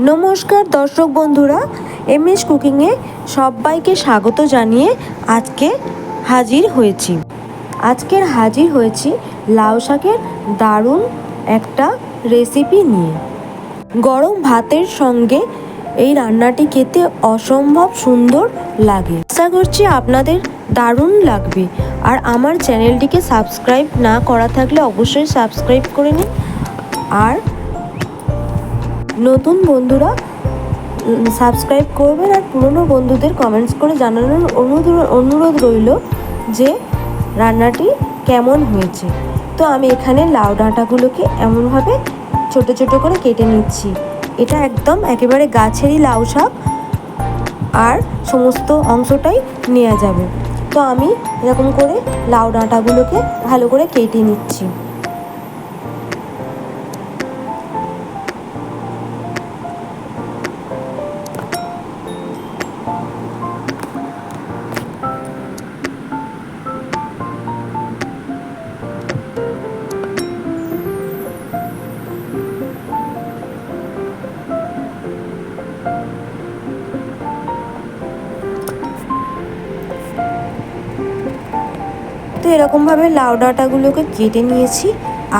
নমস্কার দর্শক বন্ধুরা এম এস কুকিংয়ে সবাইকে স্বাগত জানিয়ে আজকে হাজির হয়েছি। আজকের হাজির হয়েছি লাউ শাকের দারুণ একটা রেসিপি নিয়ে। গরম ভাতের সঙ্গে এই রান্নাটি খেতে অসম্ভব সুন্দর লাগে। আশা করছি আপনাদের দারুণ লাগবে। আর আমার চ্যানেলটিকে সাবস্ক্রাইব না করা থাকলে অবশ্যই সাবস্ক্রাইব করে নিন। আর নতুন বন্ধুরা সাবস্ক্রাইব করবেন আর পুরনো বন্ধুদের কমেন্টস করে জানানোর অনুরোধ অনুরোধ রইল যে রান্নাটি কেমন হয়েছে। তো আমি এখানে লাউ ডাঁটাগুলোকে এমনভাবে ছোট ছোট করে কেটে নিচ্ছি। এটা একদম একেবারে গাছেরই লাউ শাক আর সমস্ত অংশটাই নেওয়া যাবে। তো আমি এরকম করে লাউ ডাঁটাগুলোকে ভালো করে কেটে নিচ্ছি। তো এরকমভাবে লাউ ডাঁটাগুলোকে কেটে নিয়েছি,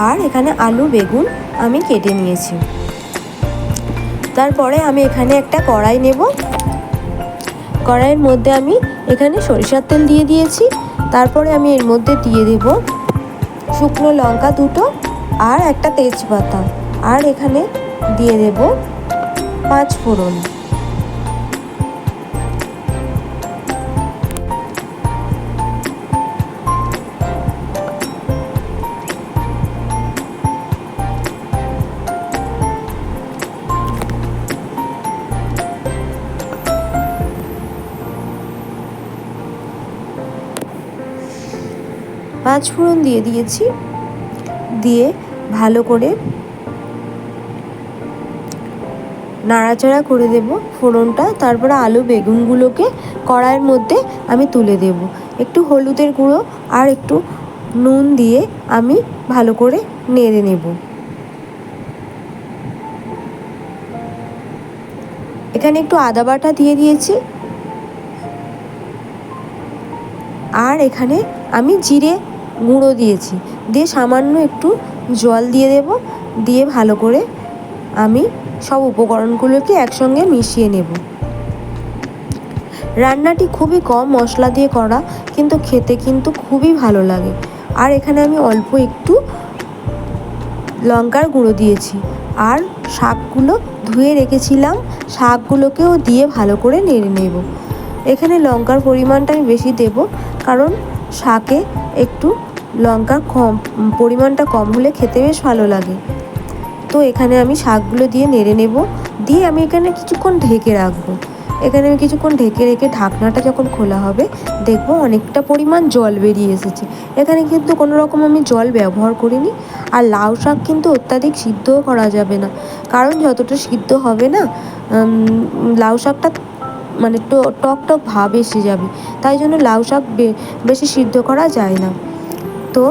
আর এখানে আলু, বেগুন আমি কেটে নিয়েছি। তারপরে আমি এখানে একটা কড়াই নেব। কড়াইয়ের মধ্যে আমি এখানে সরিষার তেল দিয়ে দিয়েছি। তারপরে আমি এর মধ্যে দিয়ে দেব শুকনো লঙ্কা দুটো আর একটা তেজপাতা। আর এখানে দিয়ে দেব পাঁচ ফোড়ন। পাঁচ ফোড়ন দিয়ে দিয়েছি। দিয়ে ভালো করে নাড়াচাড়া করে দেব ফোড়নটা। তারপরে আলু বেগুনগুলোকে কড়াইয়ের মধ্যে আমি তুলে দেব। একটু হলুদের গুঁড়ো আর একটু নুন দিয়ে আমি ভালো করে নেড়ে নেব। এখানে একটু আদা বাটা দিয়ে দিয়েছি। আর এখানে আমি জিরে গুঁড়ো দিয়েছি। দিয়ে সামান্য একটু জল দিয়ে দেব। দিয়ে ভালো করে আমি সব উপকরণগুলোকে একসঙ্গে মিশিয়ে নেব। রান্নাটি খুবই কম মশলা দিয়ে করা, কিন্তু খেতে কিন্তু খুবই ভালো লাগে। আর এখানে আমি অল্প একটু লঙ্কার গুঁড়ো দিয়েছি। আর শাকগুলো ধুয়ে রেখেছিলাম, শাকগুলোকেও দিয়ে ভালো করে নেড়ে নেব। এখানে লঙ্কার পরিমাণটা আমি বেশি দেব, কারণ শাকে একটু লঙ্কার কম পরিমাণটা কম হলে খেতে বেশ ভালো লাগে। তো এখানে আমি শাকগুলো দিয়ে নেড়ে নেব। দিয়ে আমি এখানে কিছুক্ষণ ঢেকে রাখব। এখানে আমি কিছুক্ষণ ঢেকে রেখে ঢাকনাটা যখন খোলা হবে, দেখব অনেকটা পরিমাণ জল বেরিয়ে এসেছে। এখানে কিন্তু কোনো রকম আমি জল ব্যবহার করিনি। আর লাউ শাক কিন্তু অত্যাধিক সিদ্ধও করা যাবে না। কারণ যতটা সিদ্ধ হবে না লাউ শাকটা মানে টক টক ভাব এসে যাবে। তাই জন্য লাউ শাক বেশি সিদ্ধ করা যায় না। তো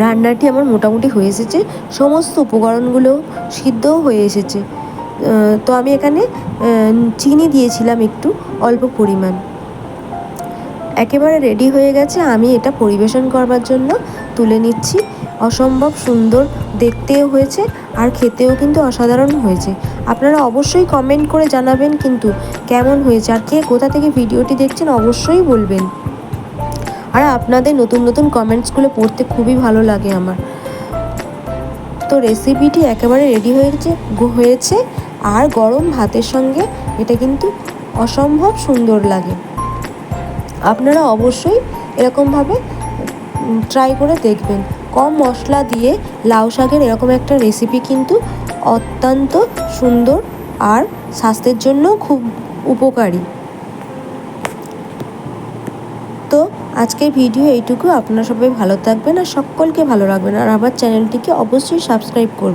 রান্নাটি আমার মোটামুটি হয়ে এসেছে। সমস্ত উপকরণগুলো সিদ্ধও হয়ে এসেছে। তো আমি এখানে চিনি দিয়েছিলাম একটু, অল্প পরিমাণ। একেবারে রেডি হয়ে গেছে। আমি এটা পরিবেশন করবার জন্য তুলে নিচ্ছি। অসম্ভব সুন্দর দেখতেও হয়েছে আর খেতেও কিন্তু অসাধারণ হয়েছে। আপনারা অবশ্যই কমেন্ট করে জানাবেন কিন্তু কেমন হয়েছে আর কে কোথা থেকে ভিডিওটি দেখছেন অবশ্যই বলবেন। আর আপনাদের নতুন নতুন কমেন্টসগুলো পড়তে খুবই ভালো লাগে আমার। তো রেসিপিটি একেবারে রেডি হয়েছে হয়েছে। আর গরম ভাতের সঙ্গে এটা কিন্তু অসম্ভব সুন্দর লাগে। আপনারা অবশ্যই এরকমভাবে ট্রাই করে দেখবেন। কম মশলা দিয়ে লাউ শাকের এরকম একটা রেসিপি কিন্তু অত্যন্ত সুন্দর আর স্বাস্থ্যের জন্য খুব উপকারী। তো আজকের ভিডিও এইটুকু। আপনারা সবাই ভালো থাকবেন আর সকলকে ভালো রাখবেন। আর আমার চ্যানেলটিকে অবশ্যই সাবস্ক্রাইব করবেন।